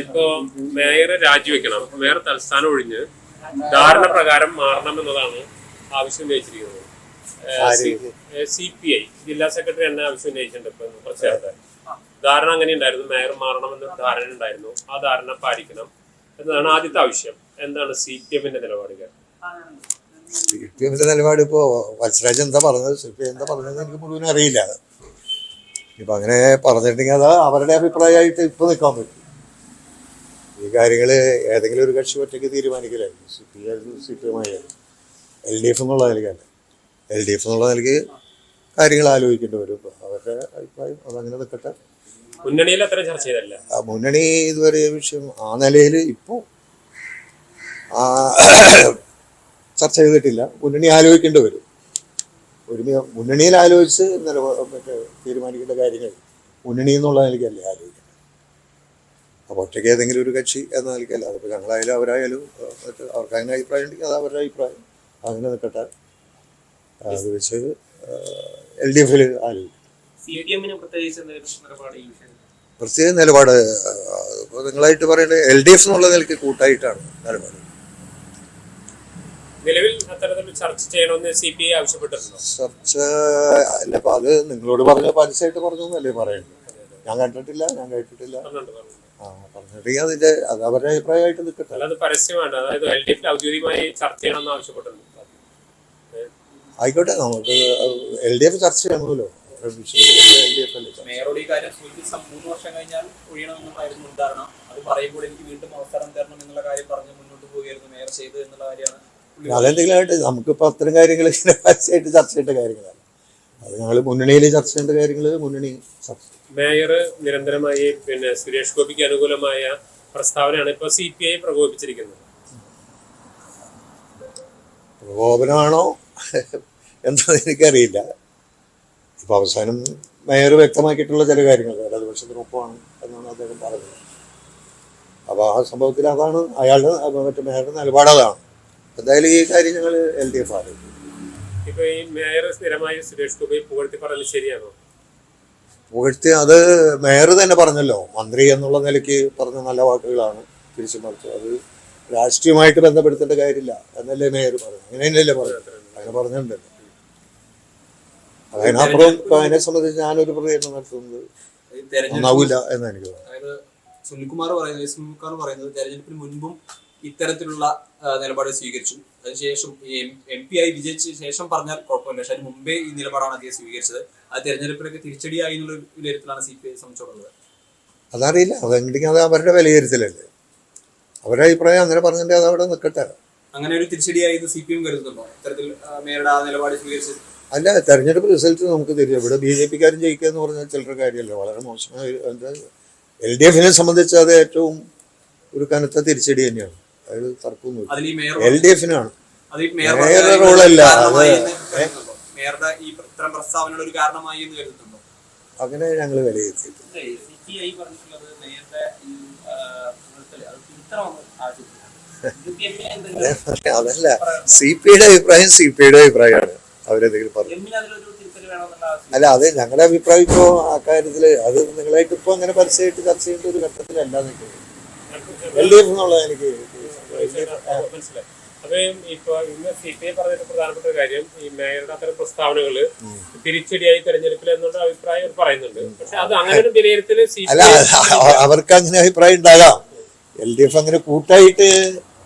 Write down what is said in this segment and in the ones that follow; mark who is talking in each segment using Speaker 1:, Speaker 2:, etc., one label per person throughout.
Speaker 1: ഇപ്പോ മേയർ രാജിവെക്കണം. വേറെ തൽസ്ഥാനം ഒഴിഞ്ഞ് ധാരണ പ്രകാരം മാറണം എന്നതാണ് ആവശ്യം ഉന്നയിച്ചിരിക്കുന്നത്. സി പി ഐ ജില്ലാ സെക്രട്ടറി തന്നെ ആവശ്യം ഉന്നയിച്ചിട്ടുണ്ട് ഇപ്പൊ കുറച്ച് ധാരണ അങ്ങനെ ഉണ്ടായിരുന്നു. മേയർ മാറണമെന്ന് ധാരണ ഉണ്ടായിരുന്നു. ആ ധാരണ പാലിക്കണം എന്നതാണ് ആദ്യത്തെ ആവശ്യം. എന്താണ് സി പി എമ്മിന്റെ നിലപാടുകൾ?
Speaker 2: സി പി എമ്മിന്റെ നിലപാട് ഇപ്പോ വത്സരാജ് എന്താ പറഞ്ഞത്? സി പി ഐ എന്താ പറഞ്ഞത് എനിക്ക് മുഴുവൻ അറിയില്ല. ഇപ്പൊ അങ്ങനെ പറഞ്ഞിട്ടുണ്ടെങ്കിൽ അത് അവരുടെ അഭിപ്രായമായിട്ട് ഇപ്പൊ നിൽക്കാൻ പറ്റും. ഈ കാര്യങ്ങൾ ഏതെങ്കിലും ഒരു കക്ഷി ഒറ്റയ്ക്ക് തീരുമാനിക്കലായിരുന്നു സി പി ആയാലും സി പി എം ആയാലും. എൽ ഡി എഫ് എന്നുള്ള നിലയ്ക്കല്ല എൽ ഡി എഫ് എന്നുള്ള നിലയ്ക്ക് കാര്യങ്ങൾ ആലോചിക്കേണ്ടി വരും. അവരുടെ അഭിപ്രായം അതങ്ങനെ നിൽക്കട്ടെ.
Speaker 1: മുന്നണിയിൽ അത്ര ചർച്ച ചെയ്തല്ല.
Speaker 2: ആ മുന്നണി ഇതുവരെ വിഷയം ആ നിലയിൽ ഇപ്പോൾ ചർച്ച ചെയ്തിട്ടില്ല. മുന്നണി ആലോചിക്കേണ്ടി വരും. ഒരു മുന്നണിയിൽ ആലോചിച്ച് നില മറ്റേ തീരുമാനിക്കേണ്ട കാര്യങ്ങൾ മുന്നണി എന്നുള്ള നിലയ്ക്കല്ലേ ആലോചിക്കുന്നത്. അപ്പോൾ ഒറ്റയ്ക്ക് ഏതെങ്കിലും ഒരു കക്ഷി എന്ന നിലയ്ക്കല്ല. അതിപ്പോൾ ഞങ്ങളായാലും അവരായാലും മറ്റേ അവർക്ക് അങ്ങനെ അഭിപ്രായം ഉണ്ടെങ്കിൽ അത് അവരുടെ അഭിപ്രായം. അങ്ങനെ നിൽക്കട്ടെ. അത് വെച്ച് എൽ ഡി എഫിൽ ആലോചിക്കും പ്രത്യേക നിലപാട് ഇപ്പോൾ നിങ്ങളായിട്ട് പറയേണ്ടത് എൽ ഡി എഫ് എന്നുള്ള നിലയ്ക്ക് കൂട്ടായിട്ടാണ് നിലപാട്.
Speaker 1: നിലവിൽ ചർച്ച ചെയ്യണമെന്ന് സി പി ഐ ആവശ്യപ്പെട്ടിട്ടുണ്ടോ?
Speaker 2: ചർച്ച അല്ല അത് നിങ്ങളോട് പറഞ്ഞ പരസ്യമായിട്ട് പറഞ്ഞു എന്നല്ലേ പറയുന്നത് ഞാൻ കണ്ടിട്ടില്ല ഞാൻ കേട്ടിട്ടില്ല.
Speaker 1: പറഞ്ഞിട്ടുണ്ട്, പറഞ്ഞിട്ടുണ്ട്.
Speaker 2: ആ പറഞ്ഞിട്ടെങ്കിൽ അതിന്റെ അത് അവരുടെ അഭിപ്രായമായിട്ട് നിൽക്കട്ടെ.
Speaker 1: അല്ലാതെ പരസ്യമാണ്. അതായത് എൽ ഡി എഫിൽ ഔദ്യോഗികമായി ചർച്ച ചെയ്യണമെന്ന് ആവശ്യപ്പെട്ടിട്ടുണ്ട്.
Speaker 2: ആയിക്കോട്ടെ നമുക്ക് എൽ ഡി എഫ് ചർച്ച ചെയ്യണമല്ലോ
Speaker 3: മേയറോട് ഈ കാര്യം സൂചിപ്പിച്ച മൂന്ന് വർഷം കഴിഞ്ഞാൽ മുൻധാരണ അത് പറയുമ്പോൾ എനിക്ക് വീണ്ടും അവസരം തരണം എന്നുള്ള കാര്യം പറഞ്ഞ് മുന്നോട്ട് പോവുകയായിരുന്നു മേയർ ചെയ്തത് എന്നുള്ള കാര്യമാണ്
Speaker 2: നമുക്കിപ്പോൾ അത്തരം കാര്യങ്ങൾ പരസ്യമായിട്ട് ചർച്ച ചെയ്യേണ്ട കാര്യങ്ങളാണ് അത് ഞങ്ങൾ മുന്നണിയിൽ ചർച്ച ചെയ്യേണ്ട കാര്യങ്ങൾ മുന്നണി ചർച്ച ചെയ്യും.
Speaker 1: മേയർ നിരന്തരമായി പിന്നെ സുരേഷ് ഗോപിക്ക് അനുകൂലമായ പ്രസ്താവനയാണ് ഇപ്പൊ സി പി ഐ പ്രകോപിപ്പിച്ചിരിക്കുന്നത്.
Speaker 2: പ്രകോപനമാണോ? എന്താ എനിക്കറിയില്ല. ഇപ്പൊ അവസാനം മേയർ വ്യക്തമാക്കിയിട്ടുള്ള ചില കാര്യങ്ങൾ ഇടതുപക്ഷത്തിനൊപ്പമാണ് എന്നാണ് അദ്ദേഹം പറഞ്ഞത്. അപ്പോൾ ആ സംഭവത്തിൽ അതാണ് അയാളുടെ മറ്റു മേയറുടെ നിലപാട് അതാണ്. എന്തായാലും ഈ കാര്യം ഞങ്ങൾ എൽ ഡി എഫ് ആലോചിക്കും
Speaker 1: ഇപ്പൊ ഈ മേയർ സ്ഥിരമായി സുരേഷ് ഗോപി പുകഴ്ത്തി പറഞ്ഞത് ശരിയാണോ?
Speaker 2: പുകഴ്ത്തി അത് മേയർ തന്നെ പറഞ്ഞല്ലോ. മന്ത്രി എന്നുള്ള നിലയ്ക്ക് പറഞ്ഞ നല്ല വാക്കുകളാണ് തിരിച്ചു മറിച്ചു. അത് രാഷ്ട്രീയമായിട്ട് ബന്ധപ്പെടുത്തേണ്ട കാര്യമില്ല. എന്നല്ലേ മേയർ പറഞ്ഞു അങ്ങനെ തന്നെയല്ലേ പറഞ്ഞു അങ്ങനെ പറഞ്ഞിട്ടുണ്ടല്ലോ അതിനപ്പുറം അതിനെ സംബന്ധിച്ച് ഞാനൊരു പ്രതികരണം നടത്തുന്നത് നന്നാവില്ല എന്ന് എനിക്ക് തോന്നുന്നു
Speaker 3: സുനിൽകുമാർ പറയുന്നത് സുനിൽകുമാർ പറയുന്നത് തെരഞ്ഞെടുപ്പിന് മുൻപും ഇത്തരത്തിലുള്ള നിലപാട് സ്വീകരിച്ചു. അതിനുശേഷം എം പി ആയി വിജയിച്ച ശേഷം പറഞ്ഞാൽ കുഴപ്പമില്ല. പക്ഷെ അതിന് മുമ്പേ ഈ നിലപാടാണ് അദ്ദേഹം സ്വീകരിച്ചത്. അത് തെരഞ്ഞെടുപ്പിലൊക്കെ തിരിച്ചടിയായി എന്നുള്ള വിലയിരുത്തലാണ് സി പി ഐ സംബന്ധിച്ചുള്ളത്
Speaker 2: അതറിയില്ല അതെങ്കിൽ അത് അവരുടെ വിലയിരുത്തലല്ലേ? അവരുടെ അഭിപ്രായം അങ്ങനെ പറഞ്ഞിട്ട് അത് അവിടെ നിൽക്കട്ടെ
Speaker 3: അങ്ങനെ ഒരു തിരിച്ചടിയായി സി പി എം കരുതുന്നുണ്ടോ? ഇത്തരത്തിൽ മേയുടെ മേയറുടെ ആ നിലപാട് സ്വീകരിച്ചത്
Speaker 2: അല്ല തെരഞ്ഞെടുപ്പ് റിസൾട്ട് നമുക്ക് തരും. ഇവിടെ ബി ജെ പിക്കാരും ജയിക്കുക എന്ന് പറഞ്ഞാൽ ചിലരുടെ കാര്യമല്ല? വളരെ മോശമായ എൽ ഡി എഫിനെ സംബന്ധിച്ച് അത് ഏറ്റവും ഒരു കനത്ത തിരിച്ചടി തന്നെയാണ്. അതായത് തർക്കമൊന്നുമില്ല. L D എഫിനാണ്. മേയറുടെ റോളല്ല, അത്?
Speaker 3: മേയറുടെ ഈ ഇത്തരം പ്രസ്താവനയുടെ ഒരു കാരണമായി എന്ന് കരുതുന്നുണ്ടോ?
Speaker 2: അങ്ങനെ ഞങ്ങൾ വിലയിരുത്തിയിട്ടുണ്ട് അതല്ല സി പി ഐയുടെ അഭിപ്രായം സി പി ഐയുടെ അഭിപ്രായമാണ്. അവരെന്തെങ്കിലും പറഞ്ഞു. അല്ല അത് ഞങ്ങളുടെ അഭിപ്രായം ഇപ്പോ ആ കാര്യത്തിൽ അത് നിങ്ങളായിട്ട് ഇപ്പൊ അങ്ങനെ പരസ്യമായിട്ട് ചർച്ച ചെയ്യേണ്ട ഒരു ഘട്ടത്തിലല്ല നിൽക്കുന്നത്. എൽ ഡി എഫ് എന്നുള്ളത് എനിക്ക്
Speaker 1: അപ്പൊ ഇപ്പൊ ഇന്ന് സി പി ഐ പറഞ്ഞിട്ട് പ്രധാനപ്പെട്ട ഒരു കാര്യം ഈ മേയറുടെ അത്തരം പ്രസ്താവനകൾ തിരിച്ചടിയായി തെരഞ്ഞെടുപ്പിൽ എന്നുള്ള അഭിപ്രായം പറയുന്നുണ്ട്. പക്ഷെ അത് അങ്ങനെ ഒരു
Speaker 2: അ- അവർക്ക് അങ്ങനെ അഭിപ്രായം ഉണ്ടാകാം. എൽ ഡി എഫ് അങ്ങനെ കൂട്ടായിട്ട്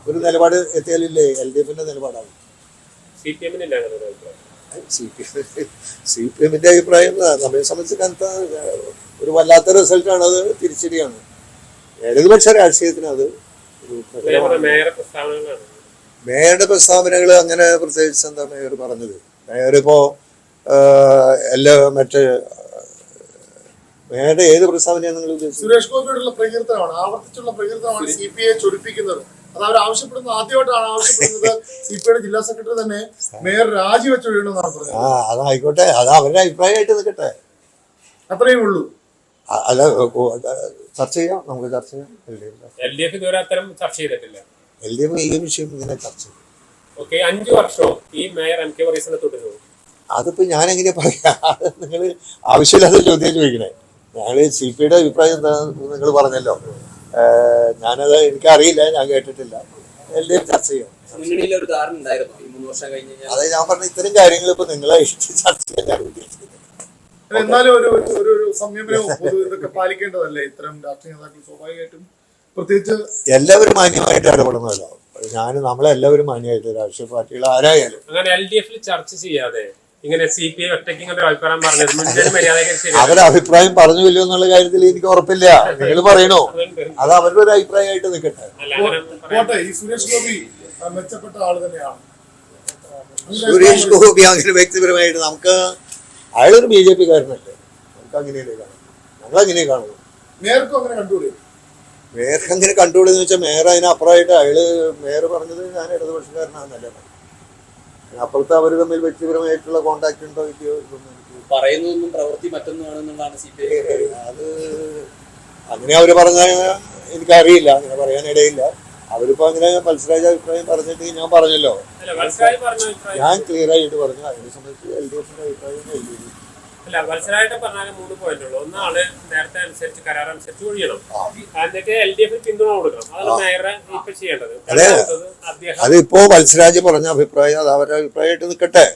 Speaker 2: ഒരു നിലപാട് എത്തിയാലില്ലേ? എൽ ഡി എഫിന്റെ നിലപാടാണ്.
Speaker 1: സി പി എമ്മിനില്ല അങ്ങനെ ഒരു അഭിപ്രായം.
Speaker 2: സി പി സി പി എമ്മിന്റെ അഭിപ്രായം നമ്മെ സംബന്ധിച്ച് കനത്ത ഒരു വല്ലാത്ത റിസൾട്ടാണ് അത് തിരിച്ചടിയാണ്. ഇടതുപക്ഷ രാഷ്ട്രീയത്തിന് അത് ഒരു പ്രശ്നമാണ് മേയറുടെ പ്രസ്താവനകൾ അങ്ങനെ പ്രത്യേകിച്ച് എന്താ മേയർ പറഞ്ഞത്? മേയർ ഇപ്പോ ആ, എല്ലാ മറ്റേ മേയറുടെ ഏത് പ്രസ്താവനയാണ് നിങ്ങൾ ഉദ്ദേശിച്ചത്?
Speaker 4: സുരേഷ് ഗോപിയോടുള്ള പ്രകീർത്തനമാണ്. ആവർത്തിച്ചുള്ള പ്രകീർത്തനമാണ് സി പി ഐ ചൊരിപ്പിക്കുന്നത്. അത് അവർ ആവശ്യപ്പെടുന്നത് ആദ്യമായിട്ടാണ് ആവശ്യപ്പെടുന്നത് സി പി ഐയുടെ ജില്ലാ സെക്രട്ടറി തന്നെ മേയർ രാജിവെച്ച് ഒഴിയണമെന്നാണ് പറഞ്ഞത്.
Speaker 2: ആ അതായിക്കോട്ടെ. അത് അവരുടെ അഭിപ്രായമായിട്ട് നിൽക്കട്ടെ.
Speaker 4: അത്രയും ഉള്ളൂ.
Speaker 2: അല്ല ചർച്ച ചെയ്യാം. നമുക്ക് ചർച്ച ചെയ്യാം. എൽ ഡി എഫ്
Speaker 1: ഇതുവരെ അത്തരം ചർച്ച ചെയ്തിട്ടില്ല.
Speaker 2: എൽ ഡി എഫ് ഈ വിഷയം ഇങ്ങനെ ചർച്ച ചെയ്യും.
Speaker 1: ഓക്കെ അഞ്ചു ഈ മേയർ എം കെ
Speaker 2: എങ്ങനെ പറയാ? നിങ്ങൾ ആവശ്യമില്ലാത്ത ചോദ്യം ചോദിക്കണേ. ഞങ്ങൾ സി പി ഐയുടെ അഭിപ്രായം എന്താ നിങ്ങൾ പറഞ്ഞല്ലോ. ഞാനത് എനിക്കറിയില്ല ഞാൻ കേട്ടിട്ടില്ല. എൽ ഡി എഫ് ചർച്ച ചെയ്യും അതെ ഞാൻ പറഞ്ഞ ഇത്തരം കാര്യങ്ങൾ ഇപ്പൊ നിങ്ങളെ ഇഷ്ടം ചർച്ച ചെയ്യാൻ
Speaker 4: എന്നാലും ഒരു ഒരു- ഒരു ഒരു സംയമനവും ഇതൊക്കെ പാലിക്കേണ്ടതല്ലേ? ഇത്തരം രാഷ്ട്രീയ നേതാക്കൾ സ്വാഭാവികമായിട്ടും പ്രത്യേകിച്ച്
Speaker 2: എല്ലാവരും മാന്യമായിട്ട് ഇടപെടുന്നതല്ലോ. ഞാൻ നമ്മളെല്ലാവരും മാന്യമായിട്ട് രാഷ്ട്രീയ പാർട്ടികൾ ആരായാലും.
Speaker 1: അങ്ങനെ എൽ ഡി എഫിൽ ചർച്ച ചെയ്യാതെ ഇങ്ങനെ സി പി ഐ ഒറ്റയ്ക്ക് ഇങ്ങനെ അഭിപ്രായം പറഞ്ഞത്
Speaker 2: അവരുടെ അഭിപ്രായം പറഞ്ഞില്ലോ എന്നുള്ള കാര്യത്തിൽ എനിക്ക് ഉറപ്പില്ല. നിങ്ങൾ പറയണോ? അത് അവരുടെ ഒരു അഭിപ്രായമായിട്ട് നിൽക്കട്ടെ.
Speaker 4: സുരേഷ് ഗോപി മെച്ചപ്പെട്ട ആൾ തന്നെയാണ്.
Speaker 2: സുരേഷ് ഗോപി അങ്ങനെ വ്യക്തിപരമായിട്ട് നമുക്ക് അയാളൊരു ബി ജെ പി കാരനല്ലേ. നമുക്ക് അങ്ങനെയല്ലേ കാണും ഞങ്ങൾ അങ്ങനെ കാണുന്നു
Speaker 4: നേർക്കും അങ്ങനെ കണ്ടുകൂടെ
Speaker 2: മേയർക്ക് കണ്ടുപിടിന്ന് വെച്ചാൽ മേയർ അതിനപ്പുറമായിട്ട് അയാൾ മേയർ പറഞ്ഞത് ഞാൻ ഇടതുപക്ഷക്കാരനാണെന്നല്ലേ. അപ്പുറത്ത് അവർ തമ്മിൽ വ്യക്തിപരമായിട്ടുള്ള കോണ്ടാക്ട് ഉണ്ടോ ഇല്ലയോ ഇതൊന്നും എനിക്ക്
Speaker 3: പറയുന്നതൊന്നും പ്രവൃത്തി മറ്റൊന്നുമാണെന്നുള്ളതാണ് സി പി ഐ
Speaker 2: അത് അങ്ങനെ അവർ പറഞ്ഞ എനിക്കറിയില്ല അങ്ങനെ പറയാനിടയില്ല. അവരിപ്പോ അങ്ങനെ മത്സരാജ അഭിപ്രായം പറഞ്ഞിട്ട് ഞാൻ പറഞ്ഞല്ലോ. ഞാൻ ക്ലിയർ ആയിട്ട് പറഞ്ഞു അതിനെ സംബന്ധിച്ച് എൽ ഡി എഫിന്റെ അഭിപ്രായം എൽ ഡി എഫ്
Speaker 1: അല്ല വത്സരായിട്ട് പറഞ്ഞാൽ മൂന്ന് പോയിന്റ് ഉള്ളൂ ഒന്ന് ആൾ നേരത്തെ അനുസരിച്ച് കരാർ അനുസരിച്ച് ഒഴിയണം. എന്നിട്ട് എൽ ഡി എഫിന് പിന്തുണ കൊടുക്കണം. അതാണ് മേയറെ ഇപ്പൊ ചെയ്യേണ്ടത്.
Speaker 2: അതിപ്പോ മത്സരാജ് പറഞ്ഞ അഭിപ്രായം അത് അവരുടെ അഭിപ്രായമായിട്ട് നിൽക്കട്ടെ.